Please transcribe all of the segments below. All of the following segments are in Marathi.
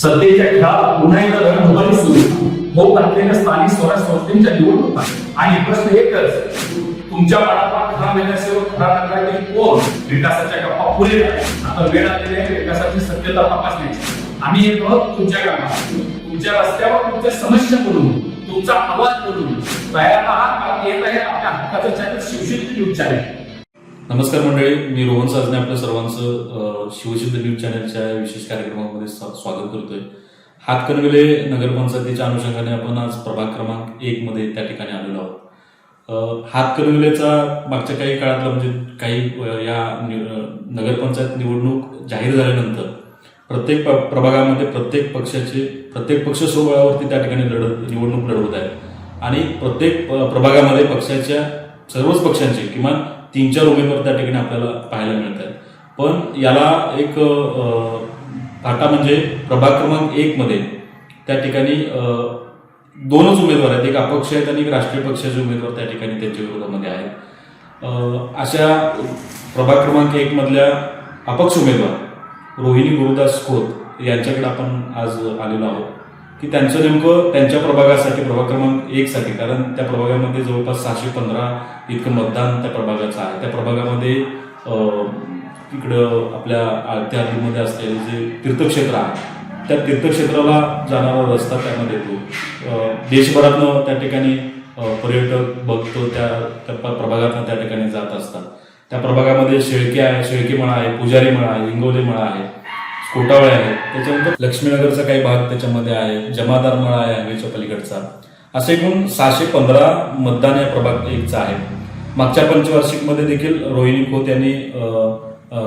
सत्तेच्या खेळात पुन्हा एकदा रणधुमारी सुरू होत असलेल्या स्थानिक स्वराज संस्थेच्या निवडणुका आणि प्रश्न एकच तुमच्या पाडापा खरा नगरसेवक खरा नगरातील कोण? विकासाच्या गप्पा पुरे आता वेळ आलेली आहे विकासाची सत्यता तपासण्याची. आम्ही येतो तुमच्या गावात तुमच्या रस्त्यावर तुमच्या समस्या बोलून तुमचा आवाज बोलून तयार आहात कारण येत आहे आपल्या हक्काचं चॅनल शिवशक्ती न्यूज चॅनल नमस्कार मंडळी मी रोहन साजने आपल्या सर्वांचं शिवसिद्ध न्यूज चॅनलच्या विशेष कार्यक्रमामध्ये स्वागत करतोय. हातकणविले नगरपंचायतीच्या अनुषंगाने आपण आज प्रभाग क्रमांक एक मध्ये त्या ठिकाणी आलेलो आहोत. हातकणविलेचा मागच्या काही काळातला म्हणजे काही या नि- नगरपंचायत निवडणूक जाहीर झाल्यानंतर प्रत्येक प- प्रभागामध्ये प्रत्येक पक्षाचे प्रत्येक पक्ष सोहळ्यावरती त्या ठिकाणी लढत निवडणूक लढवत आहे आणि प्रत्येक प्रभागामध्ये पक्षाच्या सर्वच पक्षांचे किमान तीन चार उमेदवार त्या ठिकाणी आपल्याला पाहायला मिळत आहेत पण याला एक फाटा म्हणजे प्रभाग क्रमांक एक मध्ये त्या ठिकाणी दोनच उमेदवार आहेत. एक अपक्ष आहेत आणि एक राष्ट्रीय पक्षाचे उमेदवार त्या ठिकाणी त्यांच्या विरोधामध्ये आहेत. अशा प्रभाग क्रमांक एक मधल्या अपक्ष उमेदवार रोहिणी गुरुदास खोत यांच्याकडे आपण आज आलेलो आहोत. की त्यांचं नेमकं त्यांच्या प्रभागासाठी प्रभाग क्रमांक एक साठी कारण त्या प्रभागामध्ये जवळपास सहाशे पंधरा इतकं मतदान त्या प्रभागाचं आहे. त्या प्रभागामध्ये इकडं आपल्या आळत्या हद्दीमध्ये असलेले जे तीर्थक्षेत्र आहे त्या तीर्थक्षेत्राला जाणारा रस्ता त्यामध्ये येतो. देशभरातनं त्या ठिकाणी पर्यटक बघतो त्या त्या प्रभागातनं त्या ठिकाणी जात असतात. त्या प्रभागामध्ये शेळके आहे शेळके मळा आहे पुजारी मळा आहे हिंगोली मळा आहे कोटावळे आहे. त्याच्यानंतर लक्ष्मीनगरचा काही भाग त्याच्यामध्ये आहे जमादार मळा आहे हवेच्या पलीकडचा. असे एकूण सहाशे पंधरा मतदान या प्रभाग एकचा आहे. मागच्या पंचवार्षिकमध्ये देखील रोहिणी खोत यांनी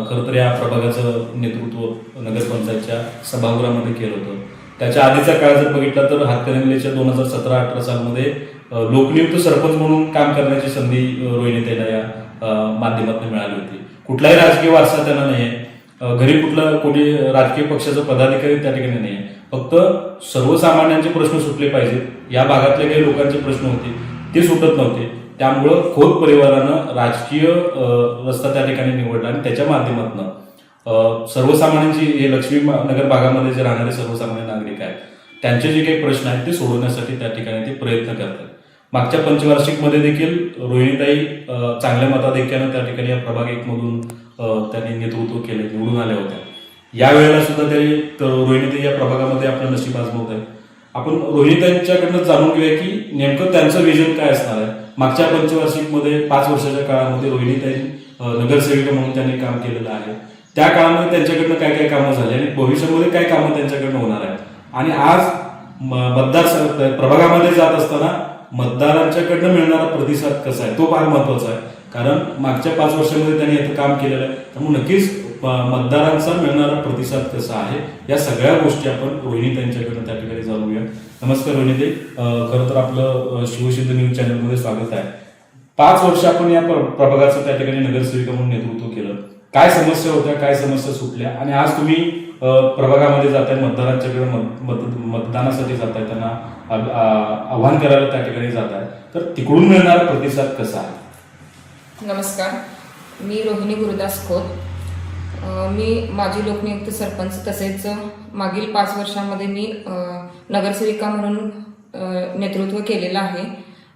खर तर या प्रभागाचं नेतृत्व नगरपंचायतच्या सभागृहामध्ये केलं होतं. त्याच्या आधीचा काळ जर बघितला तर हातकणंगलेच्या दोन हजार सतरा अठरा सालमध्ये लोकनियुक्त सरपंच म्हणून काम करण्याची संधी रोहिणी त्यांना या माध्यमातून मिळाली होती. कुठलाही राजकीय वारसा त्यांना नाही आहे घरी कुठला कोणी राजकीय पक्षाचा पदाधिकारी त्या ठिकाणी नाही आहे फक्त सर्वसामान्यांचे प्रश्न सुटले पाहिजेत. या भागातले काही लोकांचे प्रश्न होते. ते सुटत नव्हते. त्यामुळं खोत परिवारानं राजकीय रस्ता त्या ठिकाणी निवडला आणि त्याच्या माध्यमातून सर्वसामान्यांची हे लक्ष्मी नगर भागामध्ये जे राहणारे सर्वसामान्य नागरिक आहेत त्यांचे जे काही प्रश्न आहेत ते सोडवण्यासाठी त्या ठिकाणी ते प्रयत्न करतात. मागच्या पंचवार्षिकमध्ये देखील रोहिणीताई चांगल्या मताधिक्यानं त्या ठिकाणी या प्रभाग एकमधून मधून त्यांनी नेतृत्व केले निवडून आल्या होत्या. यावेळेला सुद्धा त्यांनी तर रोहिणीताई या प्रभागामध्ये आपलं नशीब आजमवत आहे आपण रोहिणीताईंच्याकडनं जाणून घेऊया की नेमकं त्यांचं विजन काय असणार आहे. मागच्या पंचवार्षिकमध्ये पाच वर्षाच्या काळामध्ये रोहिणीताई नगरसेविका म्हणून त्यांनी काम केलेलं आहे. त्या काळामध्ये त्यांच्याकडनं काय काय कामं झाली आणि भविष्यामध्ये काय कामं त्यांच्याकडनं होणार आहेत? आणि आज मतदार प्रभागामध्ये जात असताना मतदारांच्याकडनं मिळणारा प्रतिसाद कसा आहे? तो फार महत्त्वाचा आहे. कारण मागच्या पाच वर्षामध्ये त्यांनी याचं काम केलेलं आहे. त्यामुळे नक्कीच मतदारांचा मिळणारा प्रतिसाद कसा आहे या सगळ्या गोष्टी आपण रोहिणी त्यांच्याकडनं त्या ठिकाणी जाणूया. नमस्कार रोहिणी अं, खरं तर आपलं शिवसिद्ध न्यूज चॅनलमध्ये स्वागत आहे. पाच वर्ष आपण या प्रभागाचं त्या ठिकाणी नगरसेविका म्हणून नेतृत्व केलं. काय समस्या होत्या काय समस्या सुटल्या? आणि आज तुम्ही प्रभागामध्ये प्रभागामध्ये आहे मतदारांच्याकडे मतदानासाठी जात आहे त्यांना आव्हान करायला त्या ठिकाणी जात आहे तर तिकडून मिळणारा प्रतिसाद कसा आहे? नमस्कार. मी रोहिणी गुरुदास खोत. मी माजी लोकनियुक्त सरपंच तसेच मागील पाच वर्षामध्ये मी नगरसेविका म्हणून नेतृत्व केलेलं आहे.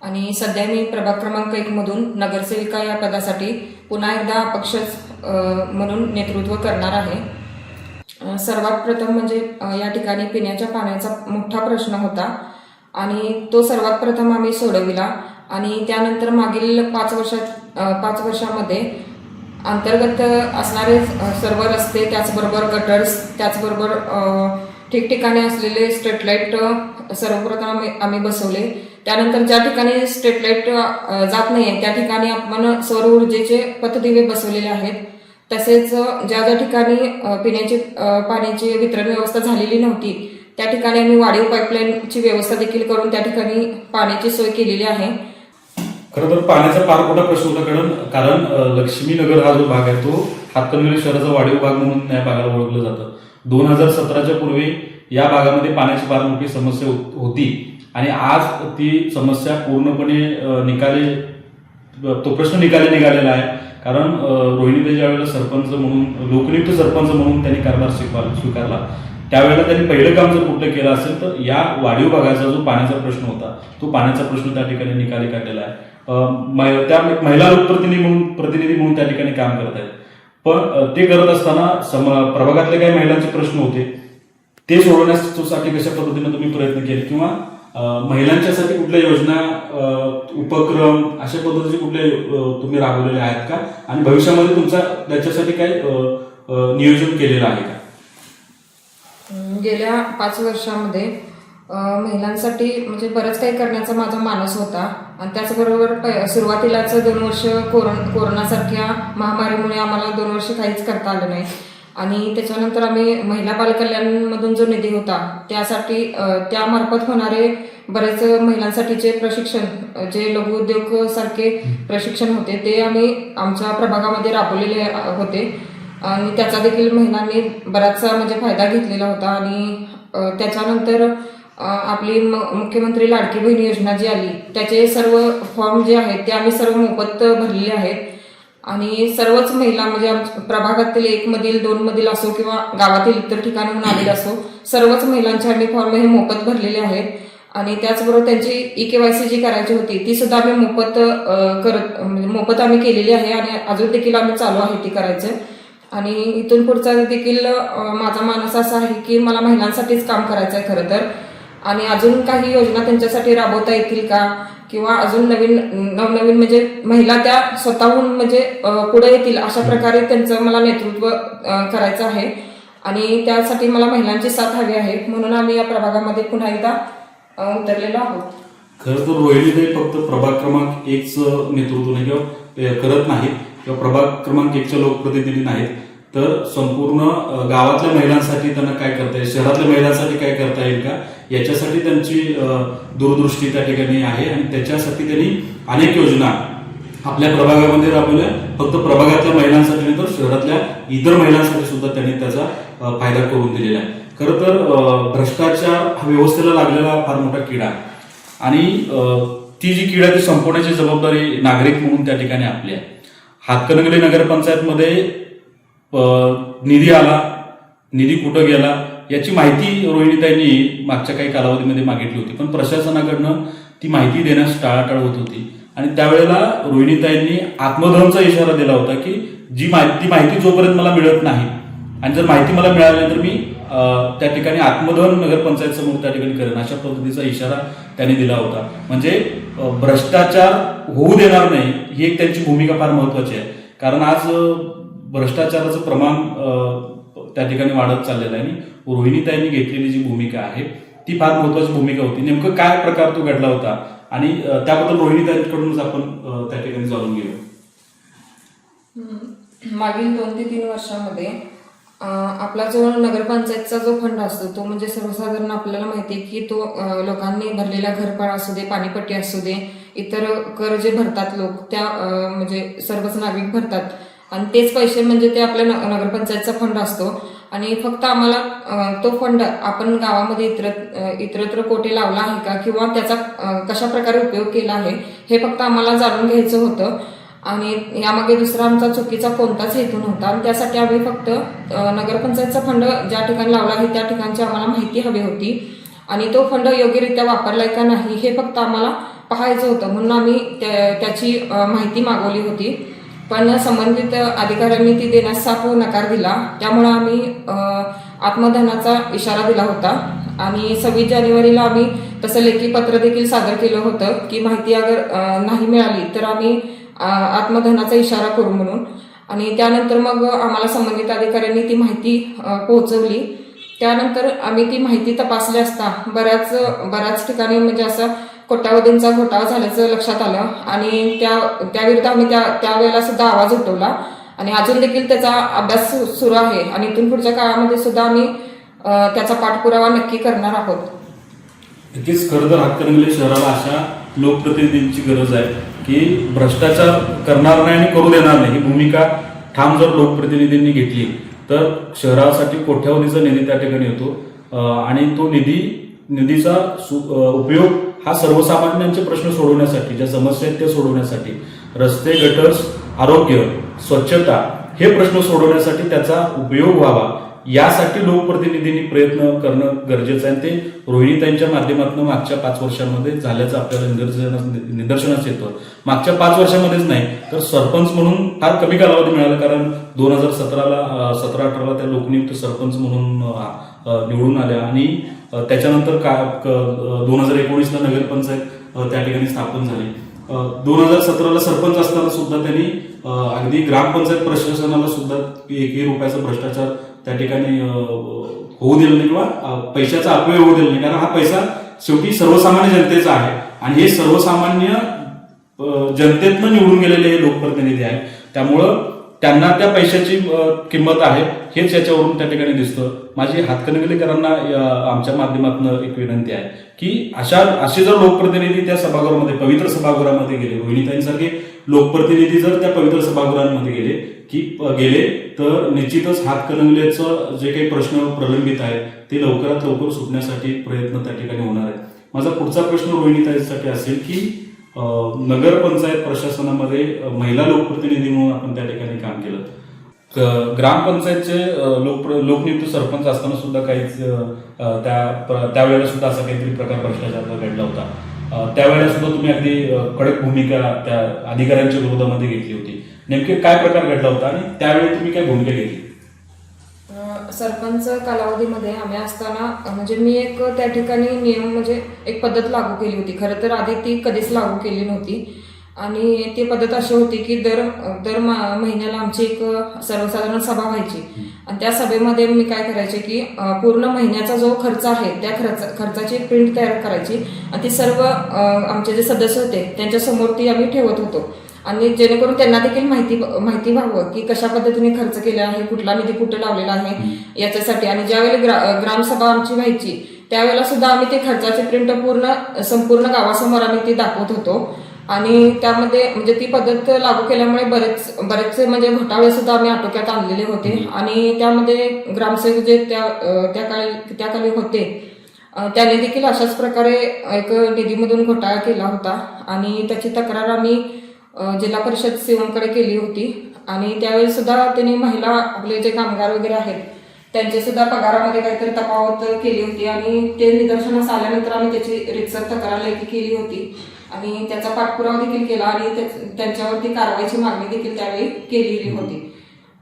आणि सध्या मी प्रभाग क्रमांक एकमधून नगरसेविका या पदासाठी पुन्हा एकदा अपक्ष म्हणून नेतृत्व करणार आहे. सर्वात प्रथम म्हणजे या ठिकाणी पिण्याच्या पाण्याचा मोठा प्रश्न होता. आणि तो सर्वात प्रथम आम्ही सोडविला. आणि त्यानंतर मागील पाच वर्षात पाच वर्षामध्ये अंतर्गत असणारे सर्व रस्ते त्याचबरोबर गटर्स त्याचबरोबर ठिकठिकाणी असलेले स्ट्रीट लाइट सर्वप्रथम आम्ही आम्ही बसवले. त्यानंतर ज्या ठिकाणी स्ट्रीट लाइट जात नाही त्या ठिकाणी आपण सौर ऊर्जेचे पथदिवे बसवलेले आहेत. तसेच ज्या ज्या ठिकाणी पिण्याचे पिण्याची पाण्याची वितरण व्यवस्था झालेली नव्हती त्या ठिकाणी आम्ही वाढीव पाईपलाईनची व्यवस्था देखील करून त्या ठिकाणी पाण्याची सोय केलेली आहे. खरं तर पाण्याचा फार मोठा प्रश्न होता कारण कारण लक्ष्मीनगर हा जो भाग आहे तो हातकणंगले शहराचा वाढीव भाग म्हणून या भागाला ओळखलं जातं. दोन हजार सतराच्या पूर्वी या भागामध्ये पाण्याची फार मोठी समस्या होती आणि आज ती समस्या पूर्णपणे निकाले निकाली तो प्रश्न निकाली निघालेला आहे. कारण रोहिणीने रोहिणीताई सरपंच म्हणून लोकनियुक्त सरपंच म्हणून त्यांनी कारभार स्वीकार स्वीकारला त्यावेळेला त्यांनी पहिलं काम जर कुठलं केलं असेल तर या वाढीव भागाचा जो पाण्याचा प्रश्न होता तो पाण्याचा प्रश्न त्या ठिकाणी निकाली काढलेला आहे. त्या एक महिला लोकप्रतिनिधी म्हणून प्रतिनिधी म्हणून त्या ठिकाणी काम करत आहेत पण ते करत असताना सम प्रभागातले काही महिलांचे प्रश्न होते. ते सोडवण्यासाठी कशा पद्धतीने तुम्ही प्रयत्न केले? किंवा महिलांच्यासाठी कुठल्या योजना उपक्रम अशा पद्धतीचे कुठले तुम्ही राबवलेले आहेत का? आणि भविष्यामध्ये तुमचा त्याच्यासाठी काही नियोजन केलेलं आहे का? गेल्या पाच वर्षामध्ये महिलांसाठी म्हणजे बरंच काही करण्याचा माझा मानस होता. आणि त्याचबरोबर प- सुरुवातीलाच दोन वर्ष कोरोन कोरोनासारख्या महामारीमुळे आम्हाला दोन वर्ष काहीच करता आलं नाही. आणि त्याच्यानंतर आम्ही महिला बालकल्याणमधून जो निधी होता त्यासाठी त्यामार्फत होणारे बरेच महिलांसाठीचे प्रशिक्षण जे लघुउद्योग सारखे प्रशिक्षण होते ते आम्ही आमच्या प्रभागामध्ये राबवलेले होते. आणि त्याचा देखील महिलांनी बराचसा म्हणजे फायदा घेतलेला होता. आणि त्याच्यानंतर आपली म- मुख्यमंत्री लाडकी बहीण योजना जी आली त्याचे सर्व फॉर्म जे आहेत ते आम्ही सर्व मोफत भरलेले आहेत. आणि सर्वच महिला म्हणजे आमच्या प्रभागातील एक मधील दोन मधील असो किंवा गावातील इतर ठिकाणून आलेले असो सर्वच महिलांचे आम्ही फॉर्म हे मोफत भरलेले आहेत. आणि त्याचबरोबर त्यांची ई के वाय सी जी करायची होती ती सुद्धा आम्ही मोफत करत म्हणजे मोफत आम्ही केलेली आहे आणि अजून देखील आम्ही चालू आहे ती करायचं. आणि इथून पुढचा देखील माझा मानस असा आहे की मला महिलांसाठीच काम करायचं आहे खरं तर. आणि अजून काही योजना त्यांच्यासाठी राबवता येतील का? किंवा अजून नवीन नवनवीन म्हणजे महिला त्या स्वतःहून म्हणजे पुढे येतील अशा प्रकारे त्यांचं मला नेतृत्व करायचं आहे. आणि त्यासाठी मला महिलांची साथ हवी आहे. म्हणून आम्ही या प्रभागामध्ये पुन्हा एकदा उतरलेलो आहोत. खरं तर रोहिणीताई फक्त प्रभाग क्रमांक एकचं नेतृत्व नाही किंवा करत नाहीत. किंवा प्रभाग क्रमांक एकच्या लोकप्रतिनिधी नाहीत. तर संपूर्ण गावातल्या महिलांसाठी त्यांना काय करता येईल? शहरातल्या महिलांसाठी काय करता येईल का? याच्यासाठी त्यांची दूरदृष्टी त्या ठिकाणी आहे आणि त्याच्यासाठी त्यांनी अनेक योजना आपल्या प्रभागामध्ये राबवल्या. फक्त प्रभागातल्या महिलांसाठी नाही तर शहरातल्या इतर महिलांसाठी सुद्धा त्यांनी त्याचा फायदा करून दिलेला आहे. खरं तर भ्रष्टाचार हा व्यवस्थेला लागलेला फार मोठा किडा आणि ती जी किडा ती संपवण्याची जबाबदारी नागरिक म्हणून त्या ठिकाणी आपली आहे. हातकणंगले नगरपंचायतमध्ये निधी आला निधी कुठं गेला याची माहिती रोहिणीताईंनी मागच्या काही कालावधीमध्ये मागितली होती. पण प्रशासनाकडनं ती माहिती देण्यास टाळाटाळ होत होती. आणि त्यावेळेला रोहिणीताईंनी आत्मधनचा इशारा दिला होता की जी माहिती ती माहिती जोपर्यंत मला मिळत नाही आणि जर माहिती मला मिळाली तर मी त्या ठिकाणी आत्मधन नगरपंचायत समोर त्या ठिकाणी करेन अशा पद्धतीचा इशारा त्यांनी दिला होता. म्हणजे भ्रष्टाचार होऊ देणार नाही ही एक त्यांची भूमिका फार महत्वाची आहे. कारण आज भ्रष्टाचाराचं प्रमाण त्या ठिकाणी वाढत चाललेलं आहे आणि रोहिणीताईंनी घेतलेली जी भूमिका आहे ती फार महत्वाची भूमिका होती. नेमकं काय प्रकार तो घडला होता? आणि त्याबद्दल रोहिणीताईंकडूनच आपण त्या ठिकाणी जाणून घेऊ मागील दोन ते तीन वर्षामध्ये आपला जो नगरपंचायतचा जो फंड असतो तो म्हणजे सर्वसाधारण आपल्याला माहिती आहे की तो लोकांनी भरलेला घरपाळ असू दे पाणीपट्टी असू दे इतर कर जे भरतात लोक त्या म्हणजे सर्वच नागरिक भरतात. आणि तेच पैसे म्हणजे ते आपल्या न- नगरपंचायतचा फंड असतो. आणि फक्त आम्हाला तो फंड आपण गावामध्ये इतर इतरत्र कोठे लावला आहे का? किंवा त्याचा कशा प्रकारे उपयोग केला आहे? हे फक्त आम्हाला जाणून घ्यायचं होतं. आणि यामागे दुसरा आमचा चुकीचा कोणताच हेतू नव्हता. आणि त्यासाठी आम्ही फक्त नगरपंचायतचा फंड ज्या ठिकाणी लावला आहे त्या ठिकाणची आम्हाला माहिती हवी होती. आणि तो फंड योग्यरित्या वापरलाय का नाही हे फक्त आम्हाला पाहायचं होतं. म्हणून आम्ही त्या- त्याची माहिती मागवली होती. पण संबंधित अधिकाऱ्यांनी ती देण्यास साफ नकार दिला. त्यामुळे आम्ही आत्मदहनाचा इशारा दिला होता. आणि सव्वीस जानेवारीला आम्ही तसं लेखी पत्र देखील सादर केलं होतं की माहिती अगर नाही मिळाली तर आम्ही आत्मदहनाचा इशारा करू म्हणून. आणि त्यानंतर मग आम्हाला संबंधित अधिकाऱ्यांनी ती माहिती पोहोचवली. त्यानंतर आम्ही ती माहिती तपासली असता बऱ्याच बऱ्याच ठिकाणी म्हणजे असं कोट्यावधींचा घोटाळा झाल्याचं लक्षात आलं आणि त्या त्याविरुद्ध आम्ही त्या त्यावेळेला सुद्धा आवाज उठवला. आणि अजून देखील त्याचा अभ्यास सु- सुरू आहे आणि इथून पुढच्या काळामध्ये सुद्धा आम्ही त्याचा पाठपुरावा नक्की करणार आहोत. नक्कीच खरं तर हातकणंगले शहराला अशा लोकप्रतिनिधींची गरज आहे की भ्रष्टाचार करणार नाही आणि करू देणार नाही ही भूमिका ठाम जर लोकप्रतिनिधींनी घेतली तर शहरासाठी कोट्यावधीचा निधी त्या ठिकाणी येतो. आणि तो निधी निधीचा उपयोग हा सर्वसामान्यांचे प्रश्न सोडवण्यासाठी ज्या समस्या आहेत त्या सोडवण्यासाठी रस्ते गटर्स आरोग्य स्वच्छता हे प्रश्न सोडवण्यासाठी त्याचा उपयोग व्हावा. यासाठी लोकप्रतिनिधींनी प्रयत्न करणं गरजेचं आहे. आणि ते रोहिणीताईंच्या माध्यमातून मागच्या पाच वर्षांमध्ये झाल्याचं आपल्याला निदर्शनास निदर्शनास येतं. मागच्या पाच वर्षामध्येच नाही तर सरपंच म्हणून फार कमी कालावधी मिळाला कारण दोन हजार सतराला सतरा अठराला त्या लोकनियुक्त सरपंच म्हणून निवडून आल्या. आणि त्याच्यानंतर का दोन हजार एकोणीसला नगरपंचायत त्या ठिकाणी स्थापन झाली. दोन हजार सतराला सरपंच असताना सुद्धा त्यांनी अगदी ग्रामपंचायत प्रशासनाला सुद्धा एकही रुपयाचा भ्रष्टाचार त्या ठिकाणी होऊ दिलं नाही किंवा पैशाचा अपव्यय होऊ दिला नाही. कारण हा पैसा शेवटी सर्वसामान्य जनतेचा आहे. आणि हे सर्वसामान्य जनतेतनं निवडून गेलेले हे लोकप्रतिनिधी आहेत. त्यामुळं त्यांना त्या पैशाची किंमत आहे. हेच याच्यावरून त्या ठिकाणी दिसतं. माझी हातकणंगलेकरांना आमच्या माध्यमातून एक विनंती आहे की अशा असे जर लोकप्रतिनिधी त्या सभागृहामध्ये पवित्र सभागृहामध्ये गेले रोहिणीताईंसारखे लोकप्रतिनिधी जर त्या पवित्र सभागृहांमध्ये गेले की गेले तर निश्चितच हातकणंगलेचं जे काही प्रश्न प्रलंबित आहेत ते लवकरात लवकर सुटण्यासाठी प्रयत्न त्या ठिकाणी होणार आहेत. माझा पुढचा प्रश्न रोहिणीताईसाठी असेल की नगरपंचायत प्रशासनामध्ये महिला लोकप्रतिनिधी म्हणून आपण त्या ठिकाणी काम केलं. ग्रामपंचायतचे लोक लोकनियुक्त सरपंच असताना सुद्धा काहीच त्या त्यावेळेला सुद्धा असा काहीतरी प्रकार भ्रष्टाचाराचा घडला होता. त्यावेळेला सुद्धा तुम्ही अगदी कडक भूमिका त्या अधिकाऱ्यांच्या विरोधामध्ये घेतली होती. नेमके काय प्रकार घडला होता आणि त्यावेळी तुम्ही काय भूमिका घेतली? सरपंच कालावधीमध्ये आम्ही असताना म्हणजे मी एक त्या ठिकाणी नियम म्हणजे एक पद्धत लागू केली होती. खरं तर आधी ती कधीच लागू केली नव्हती. आणि ती पद्धत अशी होती की दर दर महिन्याला आमची एक सर्वसाधारण सभा व्हायची. आणि त्या सभेमध्ये मी काय करायचे की पूर्ण महिन्याचा जो खर्च आहे त्या खर्च खर्चाची प्रिंट तयार करायची. आणि ती सर्व आमचे जे सदस्य होते त्यांच्यासमोर ती आम्ही ठेवत होतो. आणि जेणेकरून त्यांना देखील माहिती माहिती व्हावं की कशा पद्धतीने खर्च केला आहे कुठला निधी कुठे लावलेला आहे याच्यासाठी. आणि ज्यावेळी ग्रा ग्रामसभा आमची व्हायची त्यावेळेला सुद्धा आम्ही ते खर्चाची प्रिंट पूर्ण संपूर्ण गावासमोर आम्ही ती दाखवत होतो. आणि त्यामध्ये म्हणजे ती पद्धत लागू केल्यामुळे बरेच बरेचसे म्हणजे घोटाळे सुद्धा आम्ही आटोक्यात आणलेले होते. आणि त्यामध्ये ग्रामसेवक जे त्या त्या काळी त्या काळी होते त्यांनी देखील अशाच प्रकारे एक निधीमधून घोटाळा केला होता. आणि त्याची तक्रार आम्ही जिल्हा परिषद सीओकडे केली होती. आणि त्यावेळी सुद्धा त्यांनी महिला आपले जे कामगार वगैरे आहेत त्यांचे सुद्धा पगारामध्ये काहीतरी तफावत केली होती. आणि ते निदर्शनास आल्यानंतर आम्ही त्याची रितसर तक्रार लेखी केली होती. आणि त्याचा पाठपुरावा देखील केला आणि त्या- त्यांच्यावरती कारवाईची मागणी देखील त्यावेळी केलेली होती.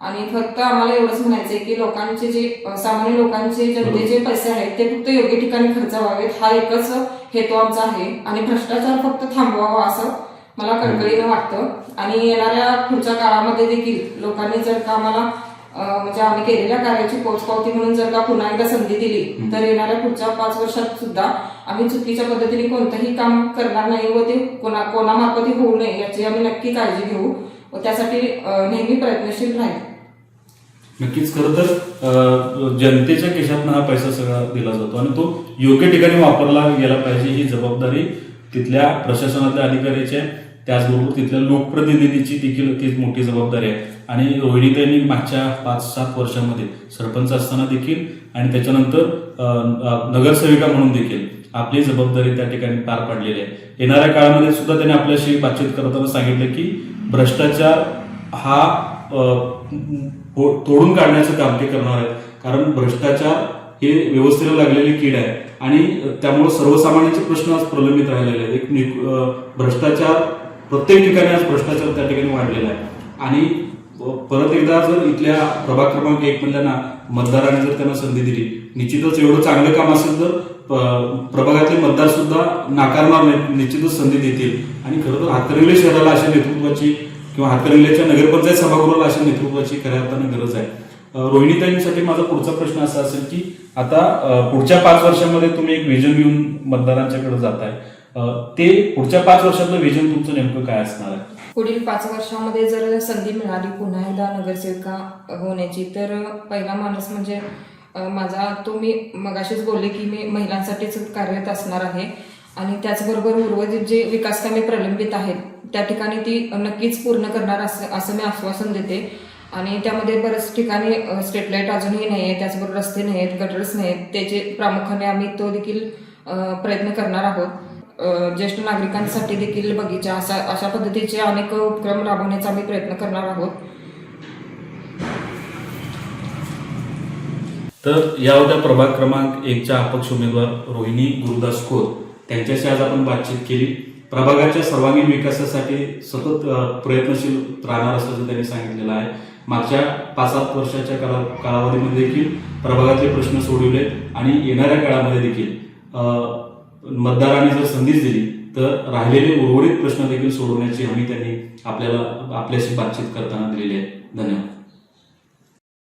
आणि फक्त आम्हाला एवढंच म्हणायचंय की लोकांचे जे सामान्य लोकांचे जनतेचे पैसे आहेत ते फक्त योग्य ठिकाणी खर्च व्हावेत. हा एकच हेतू आमचा आहे. आणि भ्रष्टाचार फक्त थांबवावा असं मला कळकळीनं वाटतं. आणि येणाऱ्या पुढच्या काळामध्ये देखील लोकांनी जर का आम्हाला अं, म्हणजे आम्ही केलेल्या कार्याची पोचपावती म्हणून जर का पुन्हा एकदा संधी दिली तर येणाऱ्या पुढच्या पाच वर्षात सुद्धा आम्ही चुकीच्या पद्धतीने कोणतंही काम करणार नाही व ते कोणा कोणामार्फतही होऊ नये याची आम्ही नक्की काळजी घेऊ व त्यासाठी नेहमी प्रयत्नशील राहील. नक्कीच. खरं तर जनतेच्या खिशातनं हा पैसा सगळा दिला जातो आणि तो योग्य ठिकाणी वापरला गेला पाहिजे ही जबाबदारी तिथल्या प्रशासनातल्या अधिकाऱ्याची आहे. त्याचबरोबर तिथल्या लोकप्रतिनिधीची देखील ती मोठी जबाबदारी आहे. आणि रोहिणीताईंनी मागच्या पाच सात वर्षांमध्ये सरपंच असताना देखील आणि त्याच्यानंतर नगरसेविका म्हणून देखील आपली जबाबदारी त्या ठिकाणी पार पाडलेली आहे. येणाऱ्या काळामध्ये सुद्धा त्यांनी आपल्याशी बातचीत करताना सांगितलं की भ्रष्टाचार हा हो, तोडून काढण्याचं काम ते करणार आहेत. कारण भ्रष्टाचार हे व्यवस्थेला लागलेली कीड आहे. आणि त्यामुळे सर्वसामान्यांचे प्रश्न आज प्रलंबित राहिलेले आहेत. एक भ्रष्टाचार प्रत्येक ठिकाणी आज भ्रष्टाचार त्या ठिकाणी वाढलेला आहे. आणि परत एकदा जर इथल्या प्रभाग क्रमांक एक मधल्या ना मतदारांनी जर त्यांना संधी दिली निश्चितच एवढं चांगलं काम असेल तर प्रभागातले मतदार सुद्धा नाकारणार नाहीत निश्चितच संधी देतील. आणि खरं तर हातकणंगले शहराला अशा नेतृत्वाची किंवा हातकणंगलेच्या नगरपंचायत सभागृहाला अशा नेतृत्वाची खऱ्या अर्थानं गरज आहे. रोहिणीताईंसाठी माझा पुढचा प्रश्न असा असेल की आता पुढच्या पाच वर्षामध्ये तुम्ही एक विजन घेऊन मतदारांच्याकडे जाताय. आहे ते पुढच्या पाच वर्षातलं विजन तुमचं नेमकं काय असणार आहे? पुढील पाच वर्षामध्ये जर संधी मिळाली पुन्हा एकदा नगरसेविका होण्याची तर पहिला माणूस म्हणजे माझा तो मी मगाशीच बोलले की मी महिलांसाठीच कार्यरत असणार आहे. आणि त्याचबरोबर उर्वरित जे विकास कामे प्रलंबित आहेत त्या ठिकाणी ती नक्कीच पूर्ण करणार असं असं मी आश्वासन देते. आणि त्यामध्ये बऱ्याच ठिकाणी स्ट्रीट लाइट अजूनही नाही आहे त्याचबरोबर रस्ते नाही आहेत गटर्स नाही आहेत त्याचे प्रामुख्याने आम्ही तो देखील प्रयत्न करणार आहोत. ज्येष्ठ नागरिकांसाठी देखील बगीचा अशा अशा पद्धतीचे अनेक उपक्रम राबवण्याचा आम्ही प्रयत्न करणार आहोत. तर या होत्या प्रभाग क्रमांक एकच्या अपक्ष उमेदवार रोहिणी गुरुदास खोत त्यांच्याशी आज आपण बातचीत केली. प्रभागाच्या सर्वांगीण विकासासाठी सतत प्रयत्नशील राहणार असल्याचं त्यांनी सांगितलेलं आहे. मागच्या पाच सात वर्षाच्या काला कालावधीमध्ये देखील प्रभागातले प्रश्न सोडवले आणि येणाऱ्या काळामध्ये देखील मतदारांनी जर संधीच दिली तर राहिलेले उर्वरित प्रश्न देखील सोडवण्याची हमी त्यांनी आपल्याला आपल्याशी बातचीत करताना दिलेली आहे. धन्यवाद.